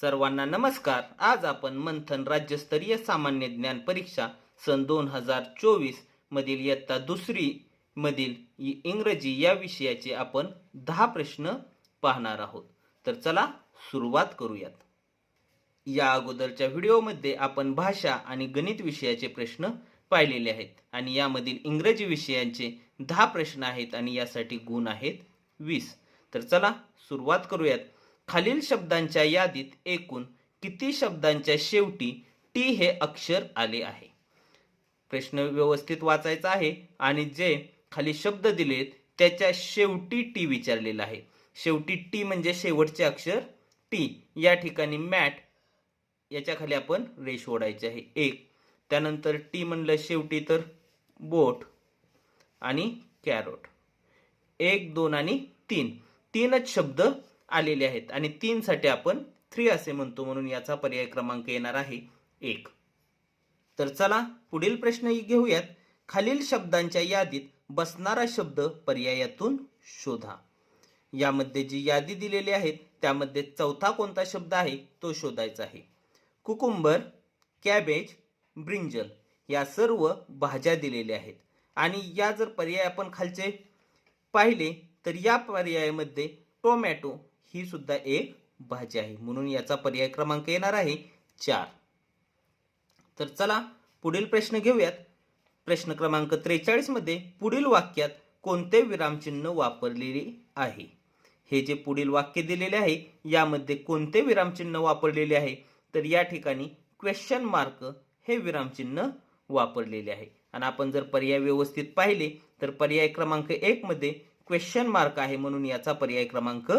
सर्वांना नमस्कार. आज आपण मंथन राज्यस्तरीय सामान्य ज्ञान परीक्षा सन दोन हजार चोवीस मधील इयत्ता दुसरी मधील इंग्रजी या विषयाचे आपण दहा प्रश्न पाहणार आहोत. तर चला सुरुवात करूयात. या अगोदरच्या व्हिडिओमध्ये आपण भाषा आणि गणित विषयाचे प्रश्न पाहिलेले आहेत आणि यामधील इंग्रजी विषयांचे दहा प्रश्न आहेत आणि यासाठी गुण आहेत वीस. तर चला सुरुवात करूयात. खालील शब्दांच्या यादीत एकूण किती शब्दांच्या शेवटी टी हे अक्षर आले आहे? प्रश्न व्यवस्थित वाचायचा आहे आणि जे खाली शब्द दिलेत त्याच्या शेवटी टी विचारलेला आहे. शेवटी टी म्हणजे शेवटचे अक्षर. टी या ठिकाणी मॅट याच्या खाली आपण रेष ओढायचे आहे. एक. त्यानंतर टी म्हणलं शेवटी तर बोट आणि कॅरोट. एक दोन आणि तीन. तीनच शब्द आलेले आहेत. आणि तीनसाठी आपण थ्री असे म्हणतो म्हणून याचा पर्याय क्रमांक येणार आहे एक. तर चला पुढील प्रश्न घेऊयात. खालील शब्दांच्या यादीत बसणारा शब्द पर्यायातून शोधा. यामध्ये जी यादी दिलेली आहे त्यामध्ये चौथा कोणता शब्द आहे तो शोधायचा आहे. कुकुंबर कॅबेज ब्रिंजल या सर्व भाज्या दिलेल्या आहेत. आणि या जर पर्याय आपण खालचे पाहिले तर या पर्यायामध्ये टोमॅटो ही सुद्धा एक भाजी आहे. म्हणून याचा पर्याय क्रमांक येणार आहे चार. तर चला पुढील प्रश्न घेऊयात. प्रश्न क्रमांक त्रेचाळीसमध्ये पुढील वाक्यात कोणते विरामचिन्ह वापरलेले आहे? हे जे पुढील वाक्य दिलेले आहे यामध्ये कोणते विरामचिन्ह वापरलेले आहे? तर या ठिकाणी क्वेश्चन मार्क हे विरामचिन्ह वापरलेले आहे. आणि आपण जर पर्याय व्यवस्थित पाहिले तर पर्याय क्रमांक एक मध्ये क्वेश्चन मार्क आहे म्हणून याचा पर्याय क्रमांक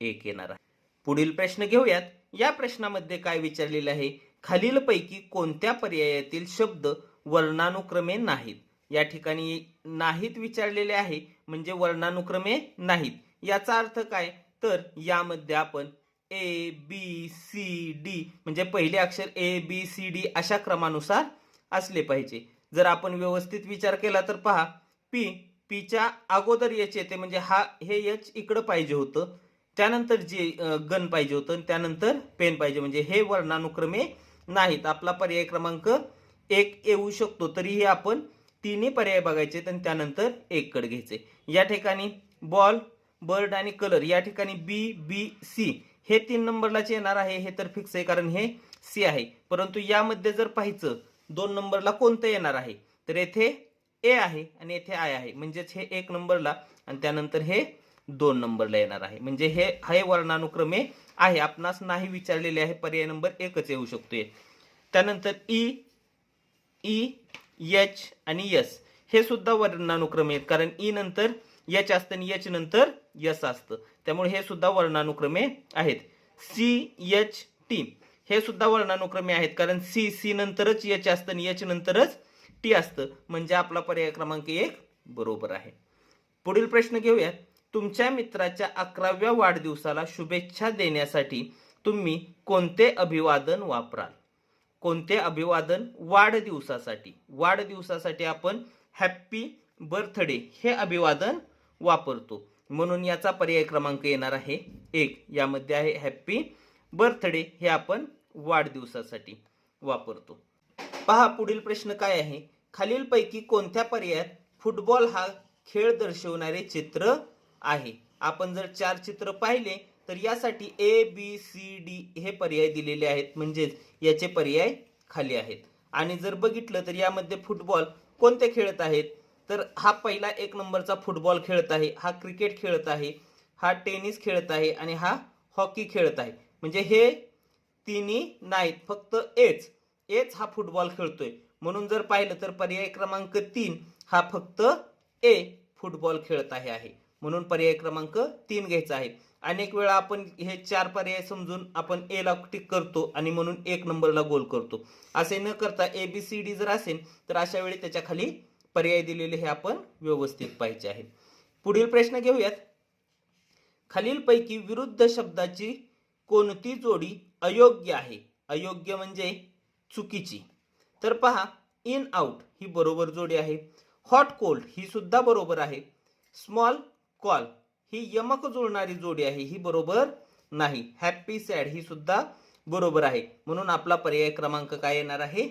एक येणार आहे. पुढील प्रश्न घेऊयात. या प्रश्नामध्ये काय विचारलेले आहे? खालीलपैकी कोणत्या पर्यायातील शब्द वर्णानुक्रमे नाहीत? या ठिकाणी नाहीत विचारलेले आहे म्हणजे वर्णानुक्रमे नाहीत. याचा अर्थ काय? तर यामध्ये आपण ए बी सी डी म्हणजे पहिले अक्षर ए बी सी डी अशा क्रमानुसार असले पाहिजे. जर आपण व्यवस्थित विचार केला तर पहा पी पीच्या अगोदर यच येते म्हणजे हा हे यच इकडं पाहिजे होतं. त्यानंतर जे गन गण पाहिजे होतं आणि त्यानंतर पेन पाहिजे. म्हणजे हे वर्णानुक्रमे नाहीत. आपला पर्याय क्रमांक एक येऊ शकतो. तरीही आपण तिन्ही पर्याय बघायचे आणि त्यानंतर एक कड घ्यायचे. या ठिकाणी बॉल बर्ड आणि कलर या ठिकाणी बी बी सी हे तीन नंबरलाच येणार आहे. हे तर फिक्स आहे कारण हे सी आहे. परंतु यामध्ये जर पाहायचं दोन नंबरला कोणतं येणार आहे? तर येथे ए आहे आणि येथे आय आहे. म्हणजेच हे एक नंबरला आणि त्यानंतर हे दोन नंबरला येणार आहे. म्हणजे हे हे वर्णानुक्रमे आहे. आपणास नाही विचारलेले आहे पर्याय नंबर एकच येऊ शकतोय. त्यानंतर ई ई एच आणि यस. हे सुद्धा वर्णानुक्रमे आहेत. कारण ई नंतर एच असतं आणि एच नंतर यस असतं. त्यामुळे हे सुद्धा वर्णानुक्रमे आहेत. C H T. हे सुद्धा वर्णानुक्रमे आहेत. कारण सी सी नंतरच एच असतं आणि एच नंतरच टी असतं. म्हणजे आपला पर्याय क्रमांक एक बरोबर आहे. पुढील प्रश्न घेऊयात. तुमच्या मित्राच्या अकराव्या वाढदिवसाला शुभेच्छा देण्यासाठी तुम्ही कोणते अभिवादन वापराल? कोणते अभिवादन वाढदिवसासाठी? वाढदिवसासाठी आपण हॅप्पी बर्थडे हे अभिवादन वापरतो. म्हणून याचा पर्याय क्रमांक येणार आहे एक. यामध्ये आहे हॅप्पी बर्थडे हे आपण वाढदिवसासाठी वापरतो. पहा पुढील प्रश्न काय आहे? खालीलपैकी कोणत्या पर्यायात फुटबॉल हा खेळ दर्शवणारे चित्र आहे. आपण जर चार चित्र पाहिले तर यासाठी ए बी सी डी हे पर्याय दिलेले आहेत. म्हणजेच याचे पर्याय खाली आहेत. आणि जर बघितलं तर यामध्ये फुटबॉल कोणते खेळत आहेत? तर हा पहिला एक नंबरचा फुटबॉल खेळत आहे हा क्रिकेट खेळत आहे हा टेनिस खेळत आहे आणि हा हॉकी खेळत आहे. म्हणजे हे तिन्ही नाहीत फक्त एच एच हा फुटबॉल खेळतोय. म्हणून जर पाहिलं तर पर्याय क्रमांक तीन हा फक्त ए फुटबॉल खेळत आहे आहे. म्हणून पर्याय क्रमांक तीन घ्यायचा आहे. अनेक वेळा आपण हे चार पर्याय समजून आपण ए ला टिक करतो आणि म्हणून एक नंबरला गोल करतो. असे न करता ए बी सी डी जर असेल तर अशा वेळी त्याच्याखाली पर्याय दिलेले हे आपण व्यवस्थित पाहिजे आहे. पुढील प्रश्न घेऊयात. खालीलपैकी विरुद्ध शब्दाची कोणती जोडी अयोग्य आहे? अयोग्य म्हणजे चुकीची. तर पहा इन आउट ही बरोबर जोडी आहे. हॉट कोल्ड ही सुद्धा बरोबर आहे. Small call. ही यमक जुळणारी जोडी आहे ही बरोबर नाही. हॅप्पी सॅड ही सुद्धा बरोबर आहे. म्हणून आपला पर्याय क्रमांक काय येणार आहे?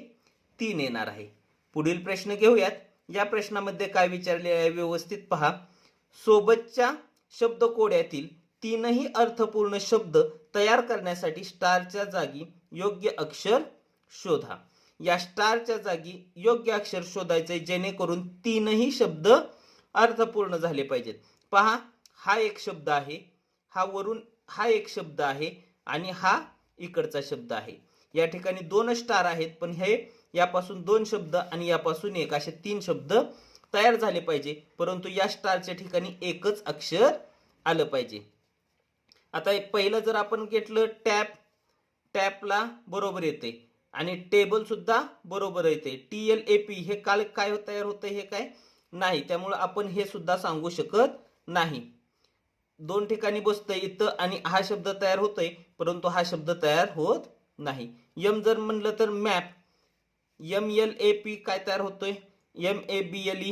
तीन येणार आहे. पुढील प्रश्न घेऊयात. या प्रश्नामध्ये काय विचारले आहे व्यवस्थित पहा. सोबतच्या शब्दकोड्यातील तीनही अर्थपूर्ण शब्द तयार करण्यासाठी स्टारच्या जागी योग्य अक्षर शोधा. या स्टारच्या जागी योग्य अक्षर शोधायचे जेणेकरून तीनही शब्द अर्थपूर्ण झाले पाहिजेत. पहा हा एक शब्द आहे हा वरून हा एक शब्द आहे आणि हा इकडचा शब्द आहे. या ठिकाणी दोन स्टार आहेत पण हे यापासून दोन शब्द आणि यापासून एक असे तीन शब्द तयार झाले पाहिजे परंतु या स्टारच्या ठिकाणी एकच अक्षर आलं पाहिजे. आता पहिलं जर आपण घेतलं टॅप टॅपला बरोबर येते आणि टेबल सुद्धा बरोबर येते. टी एल ए पी हे काल काय तयार होतं हे काय? नाही त्यामुळं आपण हे सुद्धा सांगू शकत नाही. दोन ठिकाणी बसतंय इथं आणि हा शब्द तयार होतोय परंतु हा शब्द तयार होत नाही. यम जर म्हणलं तर map. M L A P काय तयार होतोय? M A B L E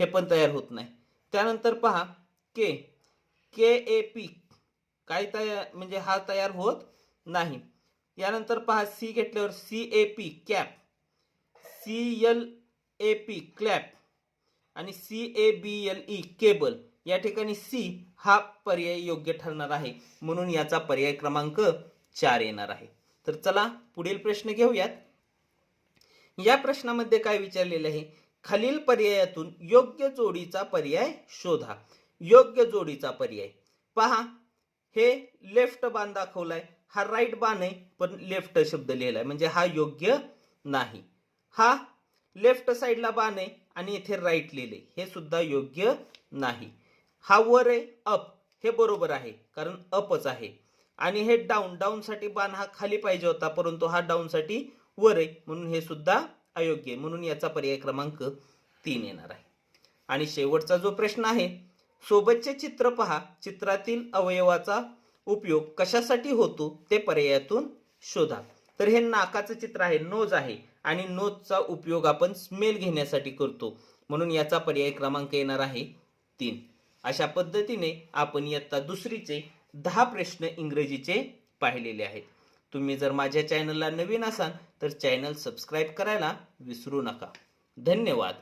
हे पण तयार होत नाही. त्यानंतर पहा के के ए पी काय तयार म्हणजे हा तयार होत नाही. यानंतर पहा सी घेतल्यावर C A P cap C L A P clap आणि C A B L E cable या ठिकाणी सी हा पर्याय योग्य ठरणार आहे. म्हणून याचा पर्याय क्रमांक चार येणार आहे. तर चला पुढील प्रश्न घेऊयात. या प्रश्नामध्ये काय विचारलेलं आहे? खालील पर्यायातून योग्य जोडीचा पर्याय शोधा. योग्य जोडीचा पर्याय. पहा हे लेफ्ट बाण दाखवलाय. हा राईट बाण आहे पण लेफ्ट शब्द लिहिलाय. म्हणजे हा योग्य नाही. हा लेफ्ट साईडला बाण आहे आणि इथे राईट लिहिले हे सुद्धा योग्य नाही. हा वर आहे अप हे बरोबर आहे कारण अपच आहे. आणि हे डाऊन डाऊनसाठी बाण हा खाली पाहिजे होता परंतु हा डाऊनसाठी वर आहे. म्हणून हे सुद्धा अयोग्य आहे. म्हणून याचा पर्याय क्रमांक तीन येणार आहे. आणि शेवटचा जो प्रश्न आहे सोबतचे चित्र पहा. चित्रातील अवयवाचा उपयोग कशासाठी होतो ते पर्यायातून शोधा. तर हे नाकाचं चित्र आहे नोज आहे. आणि नोजचा उपयोग आपण स्मेल घेण्यासाठी करतो. म्हणून याचा पर्याय क्रमांक येणार आहे तीन. अशा पद्धतीने आपण इयत्ता दुसरीचे दहा प्रश्न इंग्रजीचे पाहिलेले आहेत. तुम्ही जर माझ्या चॅनलला नवीन असाल तर चॅनल सबस्क्राईब करायला विसरू नका. धन्यवाद.